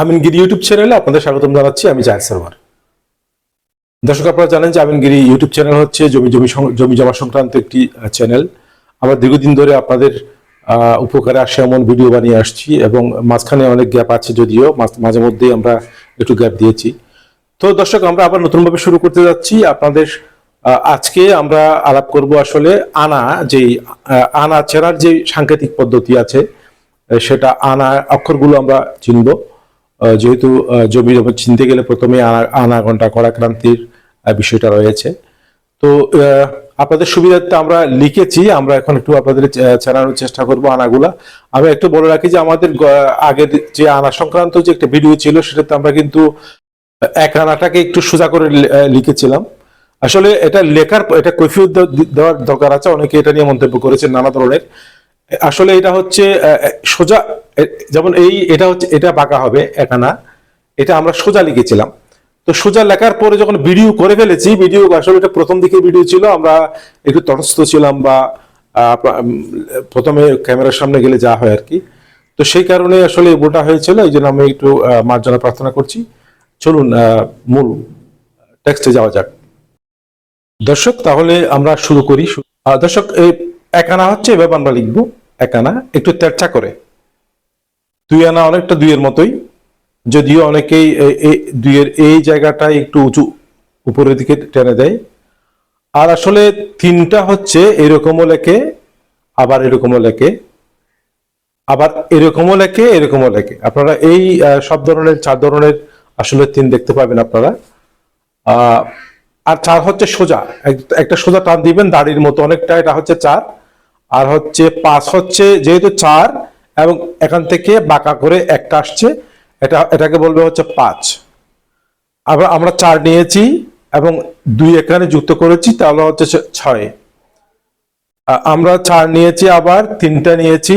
আমিনগিরি YouTube চ্যানেলে আপনাদের স্বাগতম জানাচ্ছি, আমি জাহেদ সারওয়ার। দর্শক আপনারা জানেন যে আমিনগিরি ইউটিউব চ্যানেল হচ্ছে জমি জমি জমি জমা সংক্রান্ত একটি চ্যানেল। আমরা দীর্ঘদিন ধরে আপনাদের উপকারে আসে এমন ভিডিও বানিয়ে আসছি এবং মাঝখানে অনেক গ্যাপ আছে যদিও, মাঝ- মধ্যেই আমরা একটু গ্যাপ দিয়েছি। তো দর্শক, আমরা আবার নতুনভাবে শুরু করতে যাচ্ছি। আপনাদের আজকে আমরা আলাপ করব আসলে আনা যেই আনা চেনার যে সাংকেতিক পদ্ধতি আছে সেটা আনা অক্ষরগুলো আমরা চিনব। যেহেতু জমি জমি চিনতে গেলে প্রথমে আনা আনা ঘণ্টা করাক্রান্তির বিষয়টা রয়েছে। তো আপনাদের সুবিধার্থে আমরা লিখেছি, আমরা এখন একটু আপনাদের জানানোর চেষ্টা করব আনাগুলা। আমি একটু বলে রাখি যে আমাদের আগের যে আনা সংক্রান্ত যে একটা ভিডিও ছিল, সেটাতে আমরা কিন্তু এক আনাটাকে একটু সোজা করে লিখেছিলাম। আসলে এটা লেখার, এটা কৈফিয়ত দেওয়ার দরকার আছে, অনেকে এটা নিয়ে মন্তব্য করেছেন নানা ধরনের। আসলে এটা হচ্ছে সোজা যেমন এই, এটা হচ্ছে, এটা বাঁকা হবে এক আনা এটা আমরা সোজা লিখেছিলাম। তো সোজা লেখার পরে যখন ভিডিও করে ফেলেছি ভিডিও আসলে এটা প্রথম দিকে ভিডিও ছিল, আমরা একটু তটস্থ ছিলাম বা প্রথমে ক্যামেরার সামনে গেলে যা হয় আর কি। তো সেই কারণে আসলে ভুলটা হয়েছিল, এই জন্য আমি একটু মার্জনা প্রার্থনা করছি। চলুন মূল টেক্সটে যাওয়া যাক। দর্শক, তাহলে আমরা শুরু করি। দর্শক, এই এক আনা হচ্ছে এভাবে আমরা লিখব। এক আনা একটু তেরচা করে। দুই আনা অনেকটা দুইয়ের মতোই, যদিও অনেকেই দুইয়ের এই জায়গাটা একটু উঁচু উপরের দিকে টেনে দেয়। আর আসলে তিনটা হচ্ছে এরকমও লেখে, আবার এরকমও লেখে, আবার এরকমও লেখে এরকমও লেখে। আপনারা এই সব ধরনের, চার ধরনের আসলে তিন দেখতে পাবেন আপনারা। আর চার হচ্ছে সোজা, এক- একটা সোজা টান দিবেন, দাড়ির মতো অনেকটা, এটা হচ্ছে চার। আর হচ্ছে পাঁচ হচ্ছে, যেহেতু চার এবং এখান থেকে বাঁকা করে একটা আসছে। এটা, এটাকে বলবে হচ্ছে পাঁচ। আবার আমরা চার নিয়েছি এবং দুই এখানে যুক্ত করেছি, তাহলে হচ্ছে ছয়। আমরা চার নিয়েছি আবার, তিনটা নিয়েছি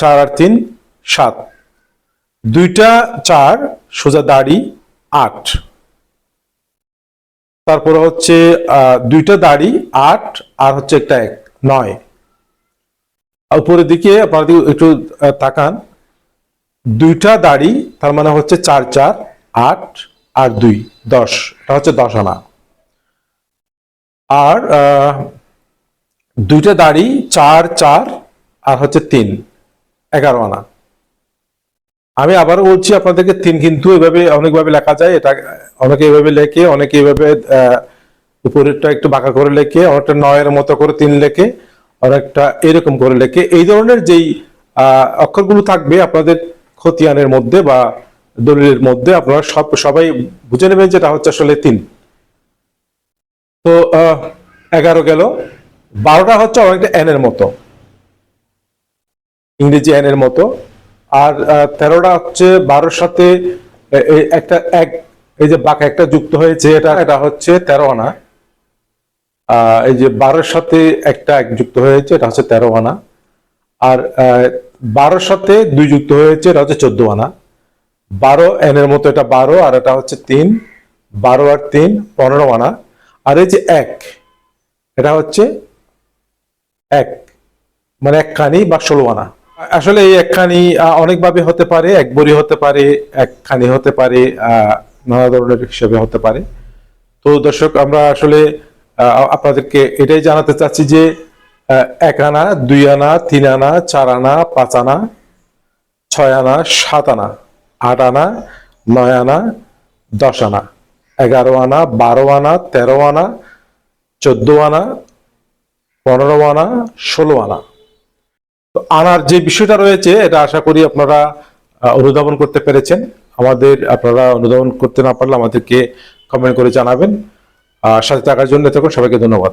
চার আর তিন, সাত। দুইটা চার, সোজা দাড়ি, আট। তারপরে হচ্ছে দুইটা দাড়ি, আট, আর হচ্ছে একটা এক, নয়। উপরের দিকে আপনারা একটু তাকান, দুইটা দাড়ি, তার মানে হচ্ছে চার চার, আট আর দুই, দশ, এটা হচ্ছে দশ আনা। আর দুইটা দাড়ি চার চার আর হচ্ছে তিন, এগারো আনা। আমি আবারও বলছি আপনাদেরকে, তিন কিন্তু এভাবে অনেকভাবে লেখা যায়, এটা অনেকে এভাবে লেখে, অনেকে এভাবে উপরেরটা একটু বাঁকা করে লেখে, অনেকটা নয়ের মতো করে তিন লেখে। অনেকটা এরকম করে লেখে। এই ধরনের যেই অক্ষরগুলো থাকবে আপনাদের খতিয়ানের মধ্যে বা দলিলের মধ্যে, আপনারা সব, সবাই বুঝে নেবেন যেটা হচ্ছে আসলে তিন। তো এগারো গেল। বারোটা হচ্ছে অনেকটা এন এর মতো। ইংরেজি এন এর মতো। আর তেরোটা হচ্ছে বারোর সাথে একটা এক, এই যে বাঁকা একটা যুক্ত হয়েছে, এটা এটা হচ্ছে তেরো আনা। এই যে বারোর সাথে একটা এক যুক্ত হয়েছে, এটা হচ্ছে তেরো আনা। আর বারোর সাথে দুই যুক্ত হয়েছে, এটা হচ্ছে চোদ্দ আনা। বারো এনের মতো এটা বারো, আর এটা হচ্ছে তিন। বারো আর তিন, পনেরো আনা। আর এই যে এক, এটা হচ্ছে এক মানে এক খানি বা ষোলো আনা। আসলে এই একখানি অনেকভাবে হতে পারে, এক বড়ি হতে পারে, একখানি হতে পারে নানা ধরনের হিসেবে হতে পারে। তো দর্শক, আমরা আসলে আপনাদেরকে এটাই জানাতে চাচ্ছি যে এক আনা, দুই আনা, তিন আনা, চার আনা, পাঁচ আনা, ছয় আনা, সাত আনা, আট আনা, নয় আনা, দশ আনা, এগারো আনা, বারো আনা, তেরো আনা, চোদ্দ আনা, পনেরো আনা, ষোলো আনা। তো আনার যে বিষয়টা রয়েছে, এটা আশা করি আপনারা অনুধাবন করতে পেরেছেন। আমাদের আপনারা অনুধাবন করতে না পারলে আমাদেরকে কমেন্ট করে জানাবেন। সাথে থাকার জন্য তখন সবাইকে ধন্যবাদ।